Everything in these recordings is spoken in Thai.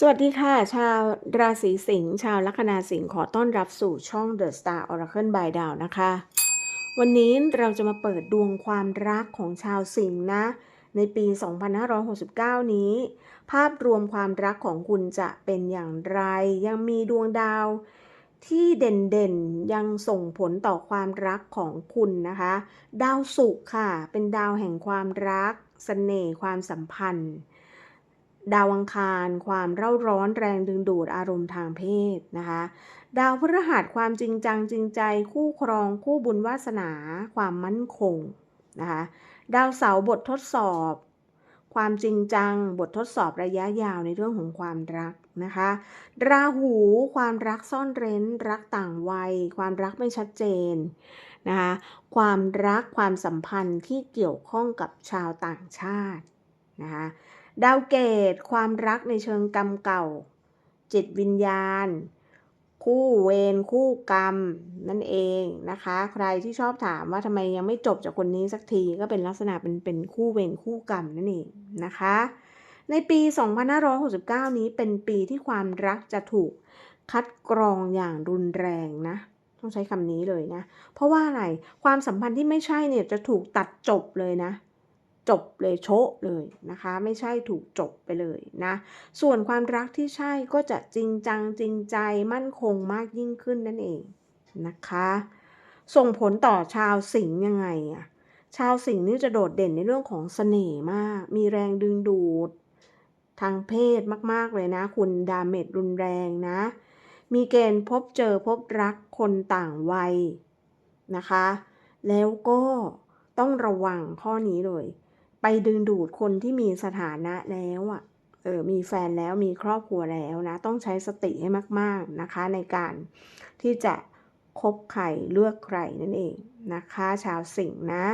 สวัสดีค่ะ ชาวราศีสิงห์ชาวลัคนาสิงห์ขอต้อนรับสู่ช่อง The Star Oracle by Dow นะคะ วันนี้เราจะมาเปิดดวงความรักของชาวสิงห์นะ ในปี 2569 นี้ ภาพรวมความรักของคุณจะเป็นอย่างไร ยังมีดวงดาวที่เด่นๆยังส่งผลต่อความรักของคุณนะคะ ดาวศุกร์ค่ะ เป็นดาวแห่งความรักเสน่ห์ความสัมพันธ์ ดาวอังคารความเร่าร้อนแรงดึงดูดอารมณ์ทางเพศนะคะ ดาวพฤหัสความจริงจังจริงใจคู่ครองคู่บุญวาสนา ความมั่นคงนะคะดาวเสาร์บททดสอบ ความจริงจัง บททดสอบระยะยาวในเรื่องของความรักนะคะ ราหูความรักซ่อนเร้น รักต่างวัย ความรักไม่ชัดเจนนะคะความรักความสัมพันธ์ที่เกี่ยวข้องกับชาวต่างชาตินะคะ ดาวเกตความรักในเชิงกรรมเก่า จิตวิญญาณ คู่เวรคู่กรรม นั่นเองนะคะ ใครที่ชอบถามว่าทำไมยังไม่จบจากคนนี้สักทีก็เป็นลักษณะเป็นเป็นคู่เวรคู่กรรมนั่นเองนะคะ ในปี 2569 นี้เป็นปีที่ความรักจะถูกคัดกรองอย่างรุนแรงนะต้องใช้คำนี้เลยนะ เพราะว่าอะไร ความสัมพันธ์ที่ไม่ใช่เนี่ยจะถูกตัดจบเลยนะ จบเลยโชะเลยนะคะ ไม่ใช่ถูกจบไปเลยนะ ส่วนความรักที่ใช่ก็จะจริงจังจริงใจมั่นคงมากยิ่งขึ้นนั่นเองนะคะ ส่งผลต่อชาวสิงห์ยังไงอะชาวสิงห์นี่จะโดดเด่นในเรื่องของเสน่ห์มาก มีแรงดึงดูด ทางเพศมาก ๆ เลยนะ คุณดาเมจรุนแรงนะ มีเกณฑ์พบเจอพบรักคนต่างวัยนะคะ แล้วก็ต้องระวังข้อนี้เลย ไปดึงดูดคนที่มีสถานะแล้วอะเออมีแฟนแล้วมีครอบครัวแล้วนะ ต้องใช้สติให้มาก ๆนะคะ ในการที่จะคบใครเลือกใครนั่นเองนะคะ ชาวสิงห์นะ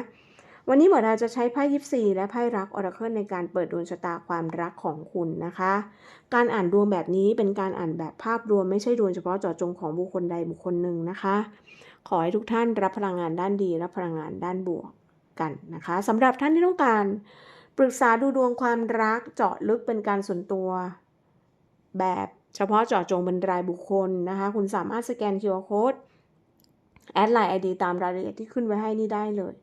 วันนี้หมอดาจะใช้ไพ่ยิปซีและไพ่รักออราเคิลในการเปิดดวงชะตาความรักของคุณนะคะ การอ่านดวงแบบนี้เป็นการอ่านแบบภาพรวมไม่ใช่ดวงเฉพาะเจาะจงของบุคคลใดบุคคลหนึ่งนะคะ ขอให้ทุกท่านรับพลังงานด้านดีและพลังงานด้านบวก กันนะคะสำหรับท่านที่ต้องการปรึกษาดูดวงความรักเจาะลึกเป็นการส่วนตัว แบบเฉพาะเจาะจงเป็นรายบุคคลนะคะคุณสามารถสแกน QR Code แอดไลน์ไอดีตามรายละเอียดที่ขึ้นไว้ให้นี่ได้เลย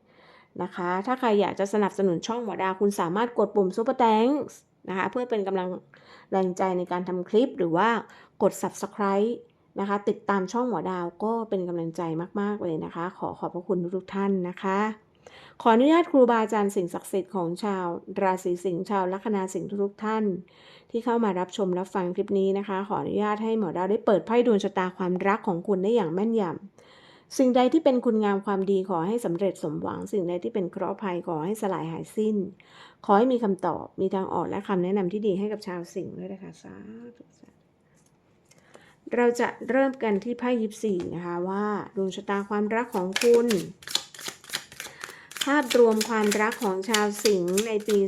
นะคะ ถ้าใครอยากจะสนับสนุนช่องหมอดาวคุณสามารถกดปุ่ม Super Thanks นะคะเพื่อเป็นกำลังแรงใจในการทำคลิปหรือว่ากด Subscribe นะคะ ติดตามช่องหมอดาวก็เป็นกำลังใจมาก ๆ เลยนะคะ ขอขอบพระคุณทุกท่านนะคะ ขออนุญาตครูบาอาจารย์สิ่งศักดิ์สิทธิ์ของชาว ราศีสิงห์ชาวลัคนาสิงห์ทุกท่าน ที่เข้ามารับชมรับฟังคลิปนี้นะคะ ขออนุญาตให้หมอดาวได้เปิดไพ่ดวงชะตาความรักของคุณได้อย่างแม่นยำสิ่งใดที่เป็นคุณงามความดีขอให้สำเร็จสมหวัง สิ่งใดที่เป็นเคราะห์ภัยขอให้สลายหายสิ้น ขอให้มีคำตอบมีทางออกและคำแนะนำที่ดีให้กับชาวสิงห์ด้วยนะคะสาธุสาธุเราจะเริ่มกันที่ไพ่ยิปซีนะคะว่าดวงชะตาความรักของคุณ ภาพรวมความรักของชาวสิงห์ในปี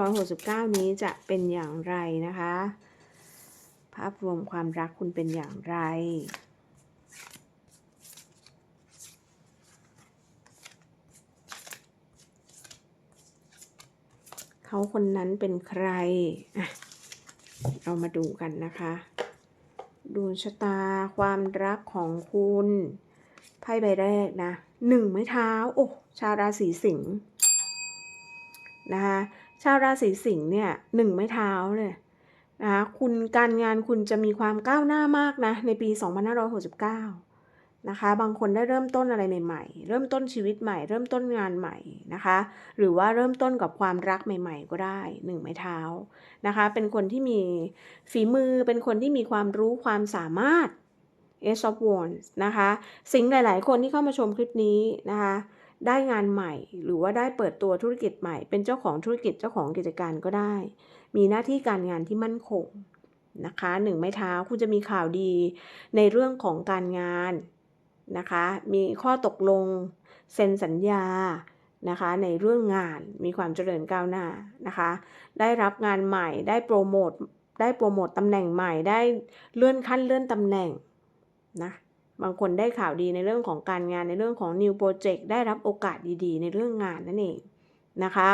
2569 นี้จะเป็นอย่างไรนะคะ ภาพรวมความรักคุณเป็นอย่างไร เขาคนนั้นเป็นใครอะเรามาดูกันนะคะดวงชะตาความรักของคุณ ไพ่ใบแรกนะ หนึ่งไม้เท้าโอ้ชาวราศีสิงห์นะคะชาวราศีสิงห์เนี่ยหนึ่งไม้เท้าเลยนะคะคุณการงานคุณจะมีความก้าวหน้ามากนะในปี 2569 นะคะ บางคนได้เริ่มต้นอะไรใหม่ๆ เริ่มต้นชีวิตใหม่ เริ่มต้นงานใหม่นะคะ หรือว่าเริ่มต้นกับความรักใหม่ ๆ ก็ได้หนึ่งไม้เท้านะคะ เป็นคนที่มีฝีมือ เป็นคนที่มีความรู้ความสามารถ Ace of Wands นะคะ สิ่งหลาย ๆ คนที่เข้ามาชมคลิปนี้นะคะ ได้งานใหม่หรือว่าได้เปิดตัวธุรกิจใหม่ เป็นเจ้าของธุรกิจเจ้าของกิจการก็ได้ มีหน้าที่การงานที่มั่นคงนะคะหนึ่งไม้เท้าคุณจะมีข่าวดีในเรื่องของการงานนะคะ มีข้อตกลงเซ็นสัญญานะคะในเรื่องงานมีความเจริญก้าวหน้านะคะ ได้รับงานใหม่ได้โปรโมทได้โปรโมทตำแหน่งใหม่ได้เลื่อนขั้นเลื่อนตำแหน่ง นะบางคนได้ข่าวดีในเรื่องของการงานในเรื่องของ new project ได้รับโอกาสดีๆ ในเรื่องงานนั่นเองนะคะ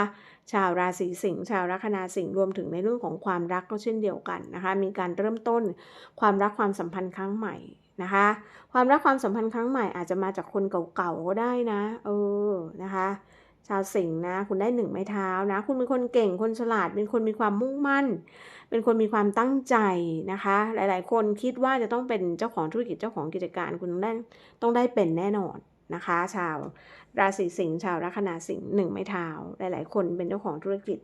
ชาวราศีสิงห์ชาวลัคนาสิงห์รวมถึงในเรื่องของความรักก็เช่นเดียวกันนะคะ มีการเริ่มต้นความรักความสัมพันธ์ครั้งใหม่นะคะ ความรักความสัมพันธ์ครั้งใหม่อาจจะมาจากคนเก่าๆก็ได้นะ เออนะคะ ชาวสิงห์นะ คุณได้หนึ่งไม้เท้านะ คุณเป็นคนเก่งคนฉลาดเป็นคนมีความมุ่งมั่น เป็นคนมีความตั้งใจนะคะ หลาย ๆ คนคิดว่าจะต้องเป็นเจ้าของธุรกิจเจ้าของกิจการคุณต้องได้ต้องได้เป็นแน่นอนนะคะ ชาวราศีสิงห์ชาวลัคนาสิงห์หนึ่งไม้เท้าหลาย ๆ คนเป็นเจ้าของธุรกิจ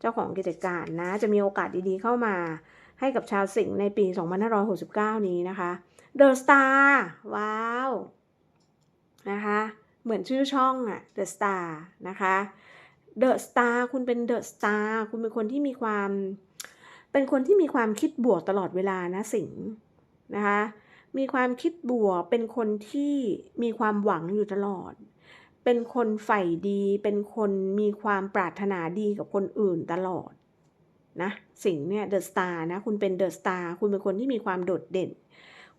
เจ้าของกิจการนะ จะมีโอกาสดีๆเข้ามาให้กับชาวสิงห์ในปี 2569 นี้นะคะ The Star ว้าว นะคะ เหมือนชื่อช่องอะ The Star นะคะ The Star คุณเป็น The Star คุณเป็นคนที่มีความ เป็นคนที่มีความคิดบวกตลอดเวลานะสิงห์นะคะ มีความคิดบวก เป็นคนที่มีความหวังอยู่ตลอด เป็นคนใฝ่ดี เป็นคนมีความปรารถนาดีกับคนอื่นตลอดนะสิงห์เนี่ย The Star นะคุณเป็น The Star คุณเป็นคนที่มีความโดดเด่น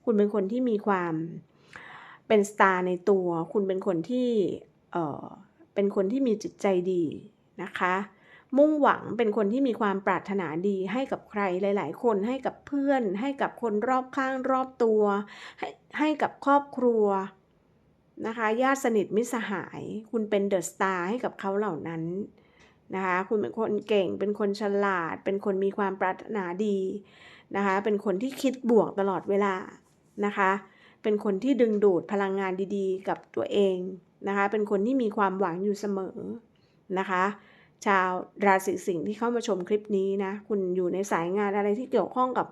คุณเป็นคนที่มีความเป็นสตาร์ในตัว คุณเป็นคนที่เอ่อเป็นคนที่มีจิตใจดีนะคะ มุ่งหวังเป็นคนที่มีความปรารถนาดีให้กับใครหลาย ๆ คนให้กับเพื่อน ให้กับคนรอบข้างรอบตัว ให้ให้กับครอบครัวนะคะญาติสนิทมิสหาย คุณเป็นเดอะสตาร์ให้กับเขาเหล่านั้นนะคะคุณเป็นคนเก่งเป็นคนฉลาด เป็นคนมีความปรารถนาดีนะคะเป็นคนที่คิดบวกตลอดเวลานะคะเป็นคนที่ดึงดูดพลังงานดีๆ กับตัวเองนะคะเป็นคนที่มีความหวังอยู่เสมอนะคะ ชาวราศีสิงห์ที่เข้ามาชมคลิปนี้นะ คุณอยู่ในสายงานอะไรที่เกี่ยวข้องกับ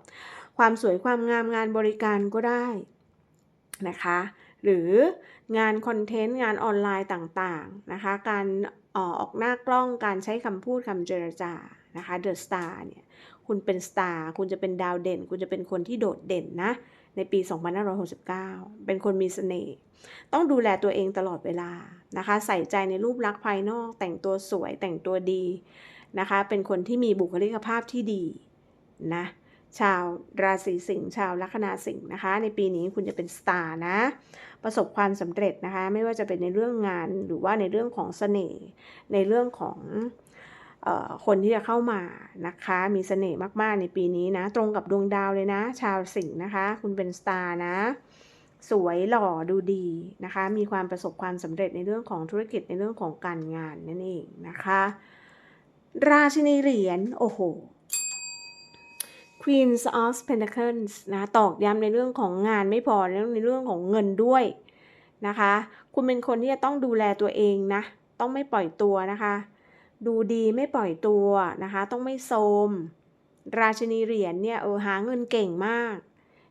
ความสวยความงามงานบริการก็ได้นะคะ หรืองานคอนเทนต์งานออนไลน์ต่างๆนะคะ การออกหน้ากล้องการใช้คำพูดคำเจรจานะคะเดอะสตาร์เนี่ย คุณเป็นสตาร์คุณจะเป็นดาวเด่น คุณจะเป็นคนที่โดดเด่นนะ ในปี 2569 เป็นคนมีเสน่ห์ต้องดูแลตัวเองตลอดเวลานะคะ ใส่ใจในรูปลักษณ์ภายนอก แต่งตัวสวยแต่งตัวดีนะคะ เป็นคนที่มีบุคลิกภาพที่ดีนะชาวราศีสิงห์ชาวลัคนาสิงห์นะคะ ในปีนี้คุณจะเป็นสตาร์นะ ประสบความสำเร็จนะคะ ไม่ว่าจะเป็นในเรื่องงานหรือว่าในเรื่องของเสน่ห์ในเรื่องของ คนที่จะเข้ามานะคะ มีเสน่ห์มากๆในปีนี้นะ ตรงกับดวงดาวเลยนะ ชาวสิงห์นะคะ คุณเป็นสตาร์นะ สวยหล่อดูดีนะคะ มีความประสบความสำเร็จในเรื่องของธุรกิจในเรื่องของการงานนั่นเองนะคะ ราชินีเหรียญโอ้โห Queens of Pentacles นะตอกย้ำในเรื่องของงานไม่พอในเรื่องของเงินด้วยนะคะ คุณเป็นคนที่จะต้องดูแลตัวเองนะ ต้องไม่ปล่อยตัวนะคะ ดูดีไม่ปล่อยตัวนะคะ ต้องไม่โทมราชินีเหรียญเนี่ยเออหาเงินเก่งมาก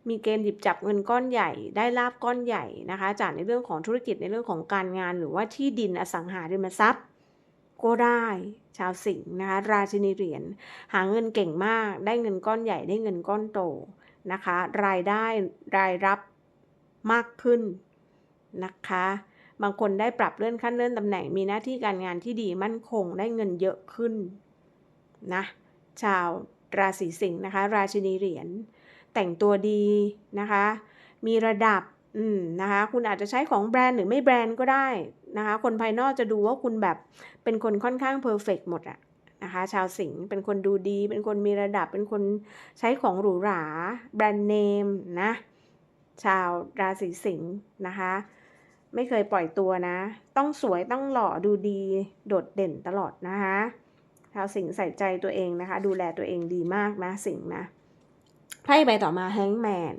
มีเกณฑ์หยิบจับเงินก้อนใหญ่ ได้ลาบก้อนใหญ่นะคะ จากในเรื่องของธุรกิจในเรื่องของการงาน หรือว่าที่ดินอสังหาริมทรัพย์ ก็ได้ ชาวสิงห์นะคะ ราชินีเหรียญหาเงินเก่งมาก ได้เงินก้อนใหญ่ได้เงินก้อนโตนะคะ รายได้รายรับมากขึ้นนะคะ บางคนได้ปรับเลื่อนขั้นเลื่อนตำแหน่งมีหน้าที่การงานที่ดีมั่นคงได้เงินเยอะขึ้นนะชาวราศีสิงห์นะคะ ราชินีเหรียญแต่งตัวดีนะคะ มีระดับอืมนะคะคุณอาจจะใช้ของแบรนด์หรือไม่แบรนด์ก็ได้นะคะ คนภายนอกจะดูว่าคุณแบบเป็นคนค่อนข้างเพอร์เฟกหมดอะนะคะชาวสิงห์เป็นคนดูดี เป็นคนมีระดับเป็นคนใช้ของหรูหรา แบรนด์เนมนะชาวราศีสิงห์นะคะ ไม่เคยปล่อยตัวนะ ต้องสวยต้องหล่อดูดี โดดเด่นตลอดนะคะชาวสิงห์ใส่ใจตัวเองนะคะ ดูแลตัวเองดีมากนะสิงห์นะไพ่ใบต่อมาแฮงแมน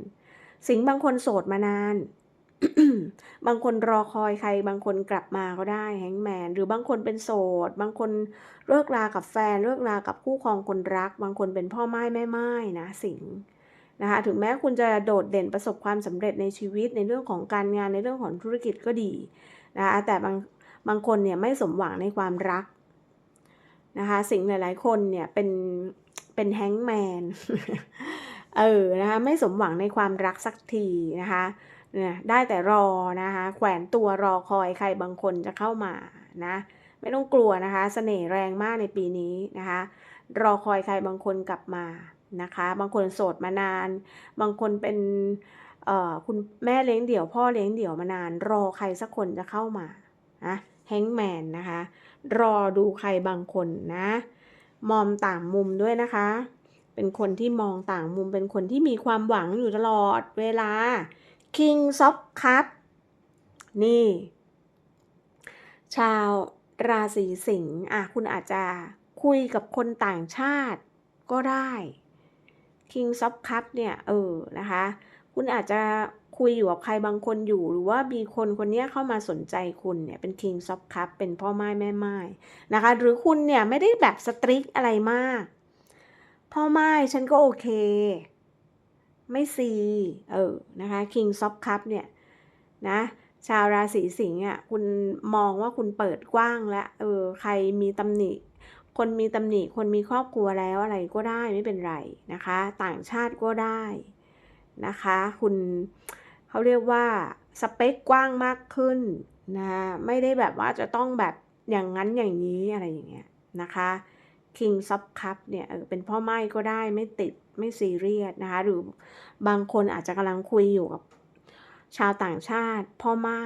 สิงห์บางคนโสดมานาน บางคนรอคอยใคร บางคนกลับมาก็ได้แฮงแมนหรือบางคนเป็นโสด บางคนเลิกลากับแฟน เลิกลากับคู่ครองคนรัก บางคนเป็นพ่อไม้แม่ไม้นะ สิงห์ นะคะถึงแม้คุณจะโดดเด่นประสบความสำเร็จในชีวิตในเรื่องของการงานในเรื่องของธุรกิจก็ดีนะคะแต่บางบางคนเนี่ยไม่สมหวังในความรักนะคะสิ่งหลาย ๆ คนเนี่ยเป็นเป็นแฮงแมนเออนะคะไม่สมหวังในความรักสักทีนะคะเนี่ยได้แต่รอนะคะแขวนตัวรอคอยใครบางคนจะเข้ามานะไม่ต้องกลัวนะคะสเสน่ห์แรงมากในปีนี้นะคะรอคอยใครบางคนกลับมา นะคะ บางคนโสดมานาน บางคนเป็นคุณแม่เลี้ยงเดี่ยว พ่อเลี้ยงเดี่ยวมานาน รอใครสักคนจะเข้ามานะแฮงแมนนะคะ รอดูใครบางคนนะ มองต่างมุมด้วยนะคะ เป็นคนที่มองต่างมุมเป็นคนที่มีความหวังอยู่ตลอดเวลา King of Cup นี่ ชาวราศีสิงห์อะคุณอาจจะคุยกับคนต่างชาติก็ได้ King of Cup เนี่ยเออนะคะ คุณอาจจะคุยอยู่กับใครบางคนอยู่ หรือว่ามีคนคนนี้เข้ามาสนใจคุณเนี่ยเป็น King of Cup เป็นพ่อไม้แม่ไม้นะคะ หรือคุณเนี่ยไม่ได้แบบสตริกอะไรมาก พ่อไม้ฉันก็โอเค ไม่ซีเออนะคะ King of Cup เนี่ยนะชาวราศีสิงห์อะคุณมองว่าคุณเปิดกว้างแล้วเออใครมีตำหนิ คนมีตำหนิคนมีครอบครัวแล้วอะไรก็ได้ไม่เป็นไรนะคะ ต่างชาติก็ได้นะคะ คุณเขาเรียกว่าสเปคกว้างมากขึ้นนะไม่ได้แบบว่าจะต้องแบบอย่างนั้นอย่างนี้อะไรอย่างเงี้ยนะคะ King of Cup เนี่ยเป็นพ่อไม้ก็ได้ไม่ติดไม่ซีเรียสนะคะ หรือบางคนอาจจะกำลังคุยอยู่กับชาวต่างชาติ พ่อไม้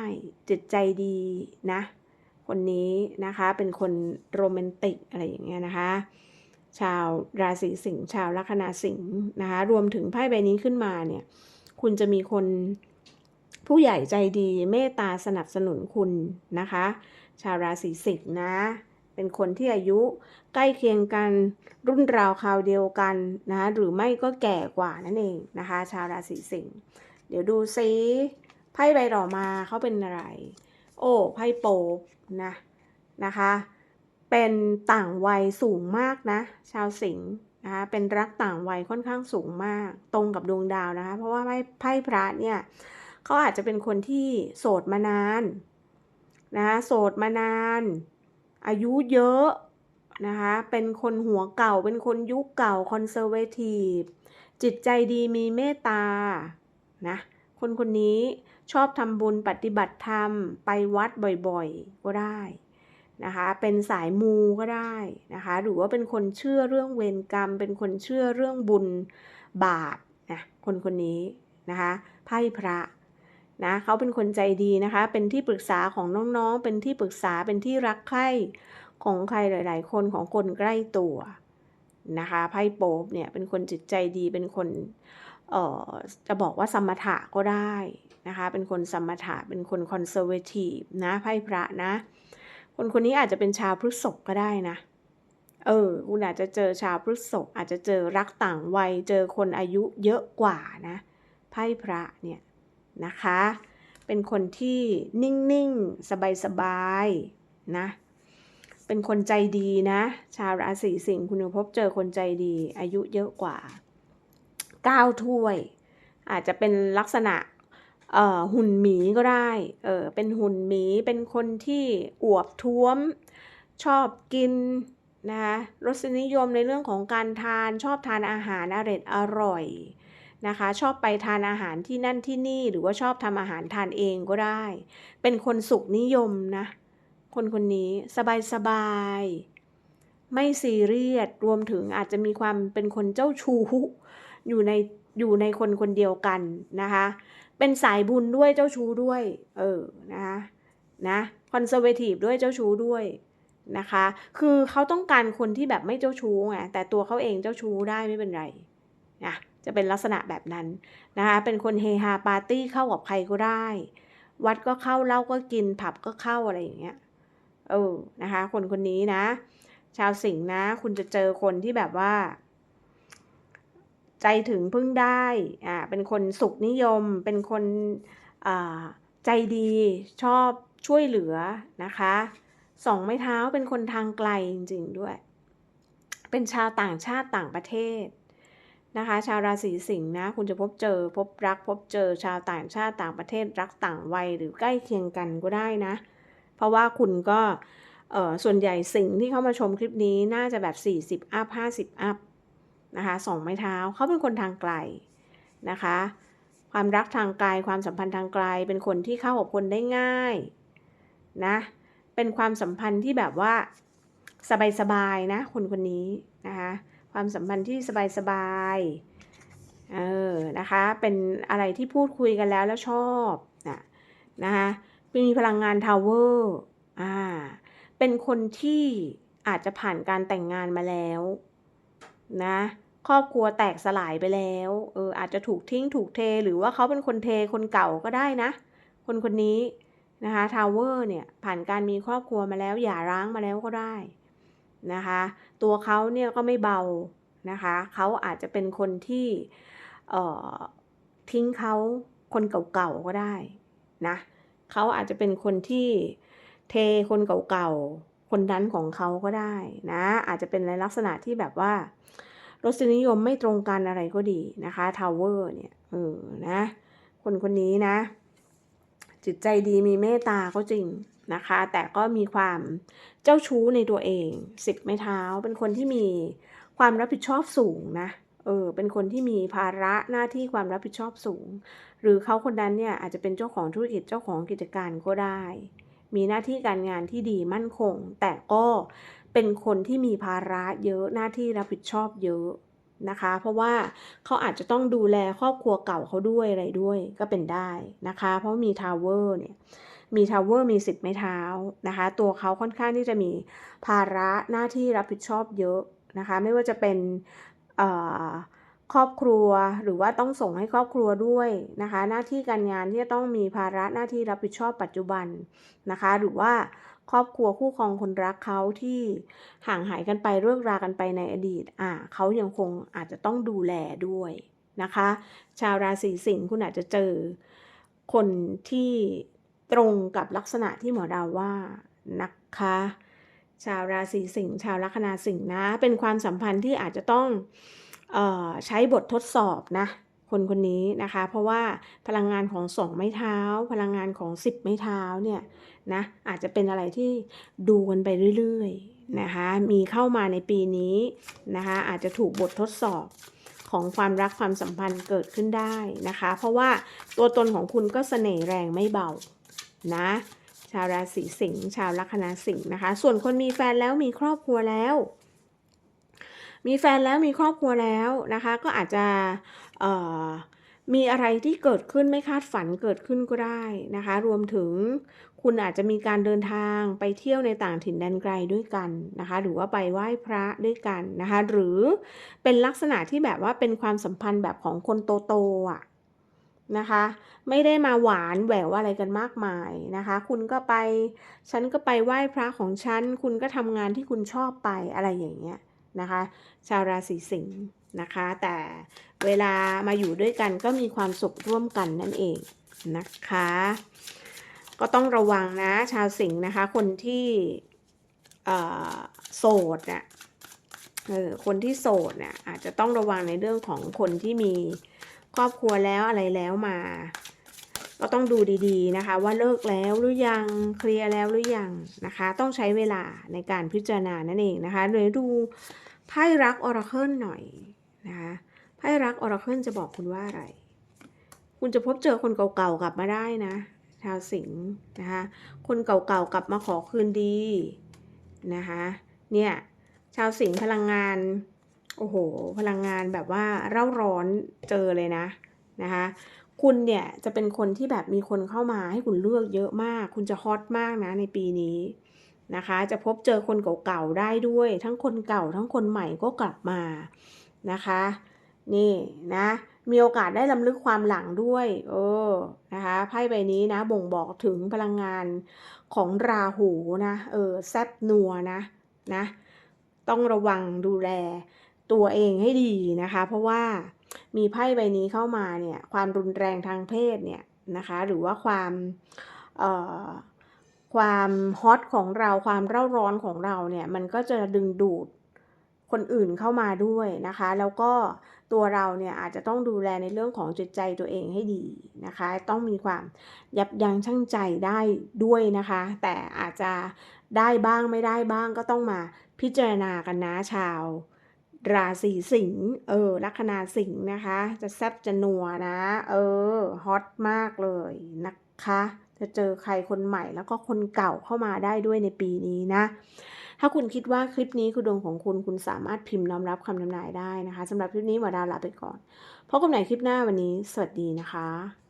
จิตใจดีนะ คนนี้นะคะเป็นคนโรแมนติกอะไรอย่างเงี้ยนะคะ ชาวราศีสิงห์ชาวลัคนาสิงห์นะคะรวมถึงไพ่ใบนี้ขึ้นมาเนี่ยคุณจะมีคนผู้ใหญ่ใจดีเมตตาสนับสนุนคุณนะคะ ชาวราศีสิงห์นะเป็นคนที่อายุใกล้เคียงกันรุ่นราวคราวเดียวกันนะหรือไม่ก็แก่กว่านั่นเองนะคะ ชาวราศีสิงห์เดี๋ยวดูซิไพ่ใบต่อมาเขาเป็นอะไร โอ้ไพ่โป๊ นะนะคะ เป็นต่างวัยสูงมากนะ ชาวสิงห์นะคะเป็นรักต่างวัยค่อนข้างสูงมาก ตรงกับดวงดาวนะคะ เพราะว่าไพ่ไพ่พระเนี่ยเขาอาจจะเป็นคนที่โสดมานานนะคะโสดมานาน อายุเยอะนะคะเป็นคนหัวเก่าเป็นคนยุคเก่าคอนเซอร์เวทีฟจิตใจดีมีเมตตานะคนคนนี้ ชอบทำบุญปฏิบัติธรรม ไปวัดบ่อยๆ ก็ได้นะคะ เป็นสายมูก็ได้นะคะ หรือว่าเป็นคนเชื่อเรื่องเวรกรรม เป็นคนเชื่อเรื่องบุญบาปนะคนคนนี้นะคะไพ่พระนะเขาเป็นคนใจดีนะคะ เป็นที่ปรึกษาของน้องๆ เป็นที่ปรึกษาเป็นที่รักใคร่ของใครหลาย ๆ คนของคนใกล้ตัวนะคะไพ่โป๊บเนี่ยเป็นคนจิตใจดีเป็นคน เอ่อจะบอกว่าสมถะก็ได้นะคะ เป็นคนสมถะเป็นคนคอนเซอร์เวทีฟนะไพ่พระนะ คนคนนี้อาจจะเป็นชาวพฤษภก็ได้นะ เออคุณอาจจะเจอชาวพฤษภอาจจะเจอรักต่างวัย เจอคนอายุเยอะกว่านะไพ่พระเนี่ยนะคะ เป็นคนที่นิ่งๆ สบายๆนะ เป็นคนใจดีนะ ชาวราศีสิงห์คุณพบเจอคนใจดีอายุเยอะกว่า ก้าถ้วย อาจจะเป็นลักษณะหุ่นหมีก็ได้เออเป็นหุ่นหมีเป็นคนที่อวบท้วม ชอบกินนะคะรสนิยมในเรื่องของการทานชอบทานอาหารอร่อยอร่อยนะคะชอบไปทานอาหารที่นั่นที่นี่หรือว่าชอบทำอาหารทานเองก็ได้ เป็นคนสุขนิยมนะคนคนนี้สบายสบาย ไม่ซีเรียสรวมถึงอาจจะมีความเป็นคนเจ้าชู้ อยู่ในอยู่ในคนคนเดียวกันนะคะ เป็นสายบุญด้วยเจ้าชู้ด้วย เออนะคะนะคอนเซอร์เวทีฟด้วยเจ้าชู้ด้วยนะคะ คือเขาต้องการคนที่แบบไม่เจ้าชู้ไงแต่ตัวเขาเองเจ้าชู้ได้ไม่เป็นไรนะจะเป็นลักษณะแบบนั้นนะคะ เป็นคนเฮฮาปาร์ตี้เข้ากับใครก็ได้ วัดก็เข้าเหล้าก็กินผับก็เข้าอะไรอย่างเงี้ยเออนะคะ คนคนนี้นะ ชาวสิงห์นะ คุณจะเจอคนที่แบบว่า ใจถึงพึ่งได้ อ่า เป็นคนสุขนิยม เป็นคนอ่าใจดี ชอบช่วยเหลือนะคะ สองไม้เท้าเป็นคนทางไกลจริงๆด้วย เป็นชาวต่างชาติต่างประเทศนะคะ ชาวราศีสิงห์นะ คุณจะพบเจอพบรักพบเจอชาวต่างชาติต่างประเทศรักต่างวัยหรือใกล้เคียงกันก็ได้นะ เพราะว่าคุณก็เออส่วนใหญ่สิ่งที่เข้ามาชมคลิปนี้น่าจะแบบ 40 อัพ 50 อัพ นะคะสองไม้เท้าเขาเป็นคนทางไกลนะคะ ความรักทางไกลความสัมพันธ์ทางไกล เป็นคนที่เข้ากับคนได้ง่ายนะเป็นความสัมพันธ์ที่แบบว่าสบายๆนะคนคนนี้นะคะความสัมพันธ์ที่สบายๆเออนะคะเป็นอะไรที่พูดคุยกันแล้วแล้วชอบนะนะคะมีพลังงานทาวเวอร์อ่าเป็นคนที่อาจจะผ่านการแต่งงานมาแล้วนะ ครอบครัวแตกสลายไปแล้ว เอออาจจะถูกทิ้งถูกเทหรือว่าเขาเป็นคนเทคนเก่าก็ได้นะ คนคนนี้นะคะทาวเวอร์เนี่ยผ่านการมีครอบครัวมาแล้วหย่าร้างมาแล้วก็ได้นะคะ ตัวเขาเนี่ยก็ไม่เบานะคะเขาอาจจะเป็นคนที่เอ่อทิ้งเขาคนเก่าๆก็ได้นะเขาอาจจะเป็นคนที่เทคนเก่าๆคนนั้นของเขาก็ได้นะอาจจะเป็นในลักษณะที่แบบว่า รสนิยมไม่ตรงกันอะไรก็ดีนะคะทาวเวอร์เนี่ยเออนะคนคนนี้นะ จิตใจดีมีเมตตาก็จริงนะคะ แต่ก็มีความเจ้าชู้ในตัวเองสิบไม้เท้า เป็นคนที่มีความรับผิดชอบสูงนะเออเป็นคนที่มีภาระหน้าที่ความรับผิดชอบสูง หรือเขาคนนั้นเนี่ยอาจจะเป็นเจ้าของธุรกิจเจ้าของกิจการก็ได้ มีหน้าที่การงานที่ดีมั่นคง แต่ก็ เป็นคนที่มีภาระเยอะหน้าที่รับผิดชอบเยอะนะคะ เพราะว่าเขาอาจจะต้องดูแลครอบครัวเก่าเขาด้วยอะไรด้วยก็เป็นได้นะคะ เพราะมีทาวเวอร์เนี่ยมีทาวเวอร์มีสิทธิ์ไม้เท้านะคะ ตัวเขาค่อนข้างที่จะมีภาระหน้าที่รับผิดชอบเยอะนะคะ ไม่ว่าจะเป็นครอบครัวหรือว่าต้องส่งให้ครอบครัวด้วยนะคะ หน้าที่การงานที่จะต้องมีภาระหน้าที่รับผิดชอบปัจจุบันนะคะ หรือว่า ครอบครัวคู่ครองคนรักเขาที่ห่างหายกันไปเลิกรากันไปในอดีต อ่าเขายังคงอาจจะต้องดูแลด้วยนะคะ ชาวราศีสิงห์คุณอาจจะเจอคนที่ตรงกับลักษณะที่หมอดาวว่านะคะ ชาวราศีสิงห์ชาวลัคนาสิงห์นะ เป็นความสัมพันธ์ที่อาจจะต้องออใช้บททดสอบนะ คนคนนี้นะคะ เพราะว่าพลังงานของสองไม้เท้า พลังงานของสิบไม้เท้าเนี่ยนะอาจจะเป็นอะไรที่ดูกันไปเรื่อยๆนะคะมีเข้ามาในปีนี้นะคะอาจจะถูกบททดสอบของความรักความสัมพันธ์เกิดขึ้นได้นะคะ เพราะว่าตัวตนของคุณก็เสน่ห์แรงไม่เบานะชาวราศีสิงห์ชาวลัคนาสิงห์นะคะ ส่วนคนมีแฟนแล้วมีครอบครัวแล้ว มีแฟนแล้วมีครอบครัวแล้วนะคะ ก็อาจจะ มีอะไรที่เกิดขึ้นไม่คาดฝันเกิดขึ้นก็ได้นะคะ รวมถึงคุณอาจจะมีการเดินทางไปเที่ยวในต่างถิ่นแดนไกลด้วยกันนะคะ หรือว่าไปไหว้พระด้วยกันนะคะ หรือเป็นลักษณะที่แบบว่าเป็นความสัมพันธ์แบบของคนโตๆอะนะคะ ไม่ได้มาหวานแหววอะไรกันมากมายนะคะ คุณก็ไป ฉันก็ไปไหว้พระของฉัน คุณก็ทำงานที่คุณชอบไปอะไรอย่างเงี้ยนะคะ ชาวราศีสิงห์ นะคะ แต่เวลามาอยู่ด้วยกันก็มีความสุขร่วมกันนั่นเองนะคะ ก็ต้องระวังนะชาวสิงห์นะคะ คนที่โสดน่ะเออคนที่โสดเนี่ยอาจจะต้องระวังในเรื่องของคนที่มีครอบครัวแล้วอะไรแล้วมา ก็ต้องดูดีๆนะคะ ว่าเลิกแล้วหรือยังเคลียร์แล้วหรือยังนะคะ ต้องใช้เวลาในการพิจารณานั่นเองนะคะโดยดูไพ่รักออร์เคิลหน่อย นะคะไพ่รักออร์เคิลจะบอกคุณว่าอะไร คุณจะพบเจอคนเก่าๆกลับมาได้นะ ชาวสิงห์นะคะคนเก่าๆกลับมาขอคืนดีนะคะเนี่ยชาวสิงห์พลังงานโอ้โห พลังงานแบบว่าเร่าร้อนเจอเลยนะนะคะคุณเนี่ยจะเป็นคนที่แบบมีคนเข้ามาให้คุณเลือกเยอะมาก คุณจะฮอตมากนะในปีนี้นะคะ จะพบเจอคนเก่าๆได้ด้วย ทั้งคนเก่าทั้งคนใหม่ก็กลับมา นะคะ นี่นะ มีโอกาสได้ลำลึกความหลังด้วยเออนะคะไพ่ใบนี้นะบ่งบอกถึงพลังงานของราหูนะเออแซบนัวนะนะ ต้องระวังดูแลตัวเองให้ดีนะคะ เพราะว่ามีไพ่ใบนี้เข้ามาเนี่ยความรุนแรงทางเพศเนี่ยนะคะหรือว่าความเอ่อความฮอตของเราความเร่าร้อนของเราเนี่ยมันก็จะดึงดูด คนอื่นเข้ามาด้วยนะคะ แล้วก็ตัวเราเนี่ยอาจจะต้องดูแลในเรื่องของจิตใจตัวเองให้ดีนะคะ ต้องมีความยับยั้งชั่งใจได้ด้วยนะคะ แต่อาจจะได้บ้างไม่ได้บ้างก็ต้องมาพิจารณากันนะชาว ราศีสิงห์เออลัคนาสิงห์นะคะ จะแซบจะนัวนะ เออฮอตมากเลยนะคะ จะเจอใครคนใหม่แล้วก็คนเก่าเข้ามาได้ด้วยในปีนี้นะ ถ้าคุณคิดว่าคลิปนี้คือดวงของคุณคุณสามารถพิมพ์น้อมรับคำทำนายได้นะคะสำหรับคลิปนี้หมอดาวลาไปก่อนพบกันใหม่คลิปหน้าวันนี้ สวัสดีนะคะ